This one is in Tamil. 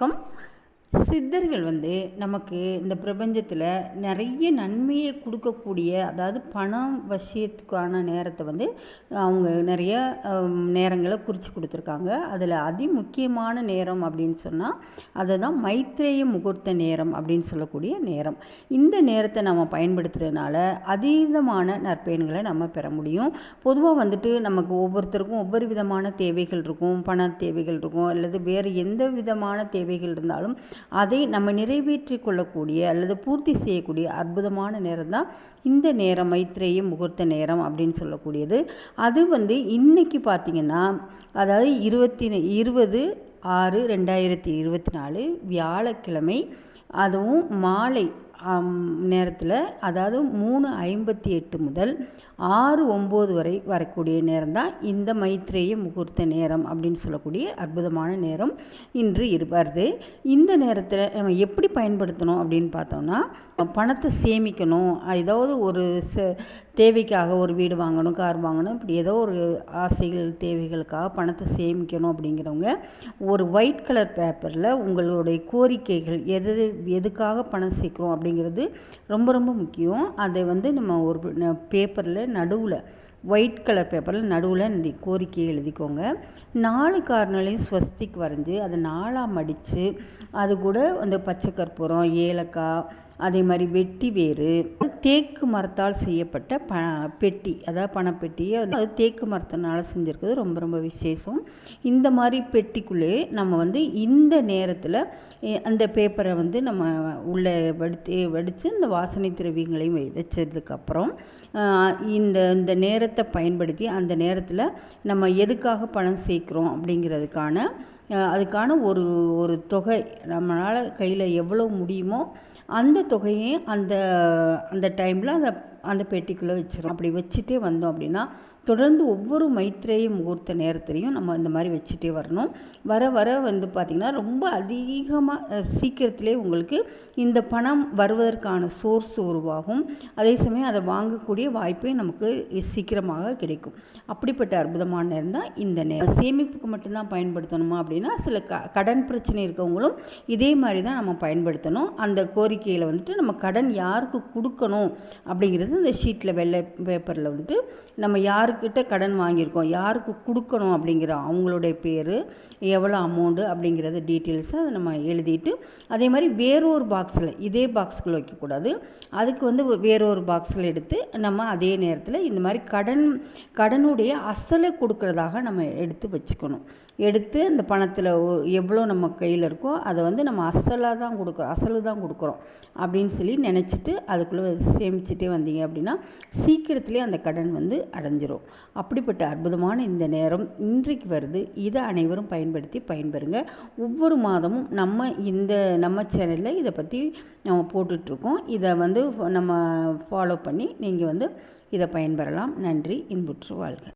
എല്ലാവർക്കും சித்தர்கள் வந்து நமக்கு இந்த பிரபஞ்சத்தில் நிறைய நன்மையை கொடுக்கக்கூடிய அதாவது பணம் வசியத்துக்கான நேரத்தை வந்து அவங்க நிறைய நேரங்களை குறித்து கொடுத்துருக்காங்க. அதில் அதி முக்கியமான நேரம் அப்படின்னு சொன்னால் அதை தான் மைத்ரேய முகூர்த்த நேரம் அப்படின்னு சொல்லக்கூடிய நேரம். இந்த நேரத்தை நம்ம பயன்படுத்துறதுனால அதீதமான நற்பயன்களை நம்ம பெற முடியும். பொதுவாக வந்துட்டு நமக்கு ஒவ்வொருத்தருக்கும் ஒவ்வொரு விதமான தேவைகள் இருக்கும். பண தேவைகள் இருக்கும். அல்லது வேறு எந்த விதமான தேவைகள் இருந்தாலும் அதை நம்ம நிறைவேற்றி கொள்ளக்கூடிய அல்லது பூர்த்தி செய்யக்கூடிய அற்புதமான நேரம் தான் இந்த நேரம் மைத்ரேய முகூர்த்த நேரம் அப்படின்னு சொல்லக்கூடியது. அது வந்து இன்றைக்கி பார்த்திங்கன்னா அதாவது இருபத்தி இருபது ஆறு ரெண்டாயிரத்தி இருபத்தி நாலு வியாழக்கிழமை அதுவும் மாலை நேரத்தில் அதாவது மூணு ஐம்பத்தி எட்டு முதல் ஆறு ஒம்பது வரை வரக்கூடிய நேரம் தான் இந்த மைத்ரேய முகூர்த்த நேரம் அப்படின்னு சொல்லக்கூடிய அற்புதமான நேரம் இன்று இரு வருது. இந்த நேரத்தில் நம்ம எப்படி பயன்படுத்தணும் அப்படின்னு பார்த்தோம்னா பணத்தை சேமிக்கணும் ஏதாவது ஒரு ச தேவைக்காக ஒரு வீடு வாங்கணும் கார் வாங்கணும் இப்படி ஏதோ ஒரு ஆசைகள் தேவைகளுக்காக பணத்தை சேமிக்கணும் அப்படிங்கிறவங்க ஒரு ஒயிட் கலர் பேப்பரில் உங்களுடைய கோரிக்கைகள் எது எதுக்காக பணம் சேர்க்குறோம் அப்படிங்கிறது ரொம்ப ரொம்ப முக்கியம். அதை வந்து நம்ம ஒரு பேப்பரில் நடுவில் ஒயிட் கலர் பேப்பரில் நடுவில் இந்த கோரிக்கையை எழுதிக்கோங்க. நாலு கார்னர்லையும் ஸ்வஸ்திக் வரைஞ்சி அதை நாலாக மடித்து அது கூட அந்த பச்சை கற்பூரம் ஏலக்காய் அதே மாதிரி வெட்டி வேறு தேக்கு மரத்தால் செய்யப்பட்ட ப பெட்டி அதாவது பணப்பெட்டியை அது தேக்கு மரத்தினால் செஞ்சுருக்கிறது. ரொம்ப ரொம்ப விசேஷம். இந்த மாதிரி பெட்டிக்குள்ளே நம்ம வந்து இந்த நேரத்தில் அந்த பேப்பரை வந்து நம்ம உள்ளே வடித்து வடித்து இந்த வாசனை திரவியங்களையும் வச்சதுக்கப்புறம் இந்த இந்த நேரத்தை பயன்படுத்தி அந்த நேரத்தில் நம்ம எதுக்காக பணம் சேர்க்குறோம் அப்படிங்கிறதுக்கான அதுக்கான ஒரு ஒரு தொகை நம்மளால் கையில் எவ்வளோ முடியுமோ அந்த தொகையை அந்த அந்த டைமில் அந்த அந்த பெட்டிக்குள்ளே வச்சிடும் அப்படி வச்சுட்டே வந்தோம் அப்படின்னா தொடர்ந்து ஒவ்வொரு மைத்ரேய முகூர்த்த நேரத்துலையும் நம்ம இந்த மாதிரி வச்சுட்டே வரணும். வர வர வந்து பார்த்திங்கன்னா ரொம்ப அதிகமாக சீக்கிரத்திலே உங்களுக்கு இந்த பணம் வருவதற்கான சோர்ஸ் உருவாகும். அதே சமயம் அதை வாங்கக்கூடிய வாய்ப்பே நமக்கு சீக்கிரமாக கிடைக்கும். அப்படிப்பட்ட அற்புதமான நேரம் தான் இந்த நேரம். சேமிப்புக்கு மட்டும்தான் பயன்படுத்தணுமா அப்படின்னா சில க கடன் பிரச்சனை இருக்கவங்களும் இதே மாதிரி தான் நம்ம பயன்படுத்தணும். அந்த கோரிக்கையில் வந்துட்டு நம்ம கடன் யாருக்கு கொடுக்கணும் அப்படிங்கிறது இந்த ஷீட்டில் வெள்ளை பேப்பரில் வந்துட்டு நம்ம யாருக்கிட்ட கடன் வாங்கியிருக்கோம் யாருக்கு கொடுக்கணும் அப்படிங்கிற அவங்களுடைய பேர் எவ்வளோ அமௌண்ட்டு அப்படிங்கிறத டீட்டெயில்ஸை அதை நம்ம எழுதிட்டு அதே மாதிரி வேறொரு பாக்ஸில் இதே பாக்ஸுக்குள்ளே வைக்கக்கூடாது. அதுக்கு வந்து வேறொரு பாக்ஸில் எடுத்து நம்ம அதே நேரத்தில் இந்த மாதிரி கடன் கடனுடைய அசலை கொடுக்குறதாக நம்ம எடுத்து வச்சுக்கணும். எடுத்து அந்த பணத்தில் எவ்வளோ நம்ம கையில் இருக்கோ அதை வந்து நம்ம அசலாக தான் கொடுக்குறோம் அசலு தான் கொடுக்குறோம் அப்படின்னு சொல்லி நினச்சிட்டு அதுக்குள்ளே சேமிச்சுட்டே வந்தீங்க அப்படின்னா சீக்கிரத்துலேயே அந்த கடன் வந்து அடைஞ்சிரும். அப்படிப்பட்ட அற்புதமான இந்த நேரம் இன்றைக்கு வருது. இதை அனைவரும் பயன்படுத்தி பயன்பெறுங்க. ஒவ்வொரு மாதமும் நம்ம இந்த நம்ம சேனலில் இதை பற்றி நம்ம போட்டுட்ருக்கோம். இதை வந்து நம்ம ஃபாலோ பண்ணி நீங்கள் வந்து இதை பயன்பெறலாம். நன்றி. இன்புற்று வாழ்க.